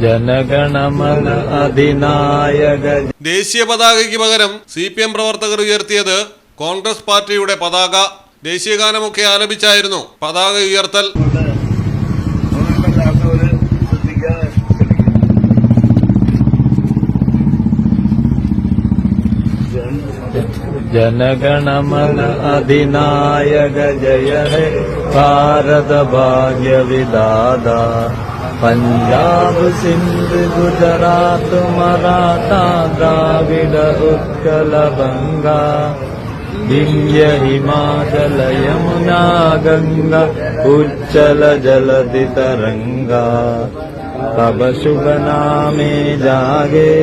ജനഗണമന അധിനായക ദേശീയ പതാകയ്ക്ക് പകരം C P M പ്രവർത്തകർ ഉയർത്തിയത് കോൺഗ്രസ് പാർട്ടിയുടെ പതാക ദേശീയഗാനമൊക്കെ ആലപിച്ചായിരുന്നു പതാക ഉയർത്തൽ. ജനഗണമന അധിനായക ജയ ഹേ ഭാരത ഭാഗ്യ पञ्जाब सिन्धु गुजरातुमराता द्राविड उत्कलबङ्गा दिव्य हिमाचल यमुना गङ्गा उज्जल जलदितरङ्गा कब शुभ नामे जागे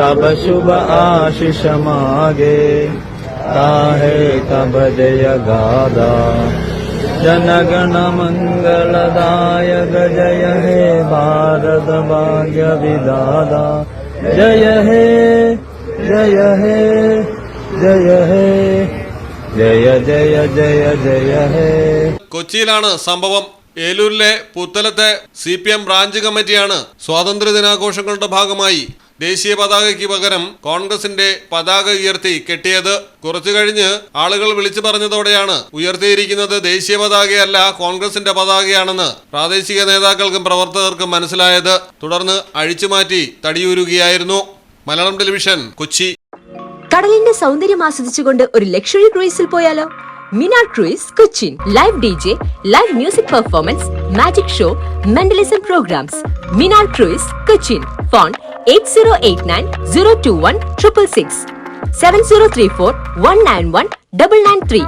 कब शुभ आशिष मागे ताहे कब जय गादा। जनगण मङ्गल मंगलदायक जय हे भारत भाग्य विदादा जय हे जय हे जय हे जय जय जय जय हे കൊച്ചിയിലാണ് സംഭവം ഏലൂരിലെ പുത്തലത്തെ സി പി എം ബ്രാഞ്ച് കമ്മിറ്റിയാണ് സ്വാതന്ത്ര്യ ദിനാഘോഷങ്ങളുടെ ഭാഗമായി ദേശീയ പതാകയ്ക്ക് പകരം കോൺഗ്രസിന്റെ പതാക ഉയർത്തി കെട്ടിയത്. കുറച്ചു കഴിഞ്ഞ് ആളുകൾ വിളിച്ചു പറഞ്ഞതോടെയാണ് ഉയർത്തിയിരിക്കുന്നത് ദേശീയ പതാകയല്ല കോൺഗ്രസിന്റെ പതാകയാണെന്ന് പ്രാദേശിക നേതാക്കൾക്കും പ്രവർത്തകർക്കും മനസ്സിലായത്. തുടർന്ന് അഴിച്ചുമാറ്റി തടിയൂരുകയായിരുന്നു. മലയാളം ടെലിവിഷൻ കൊച്ചി. കടലിന്റെ സൗന്ദര്യം ആസ്വദിച്ചുകൊണ്ട് ഒരു ലക്ഷറി ക്രൂയിസിൽ പോയാലോ? Minar cruise Cochin. Live D J live music performance magic show mentalism programs. Minar cruise Cochin. Phone 8089 021 7034 191 993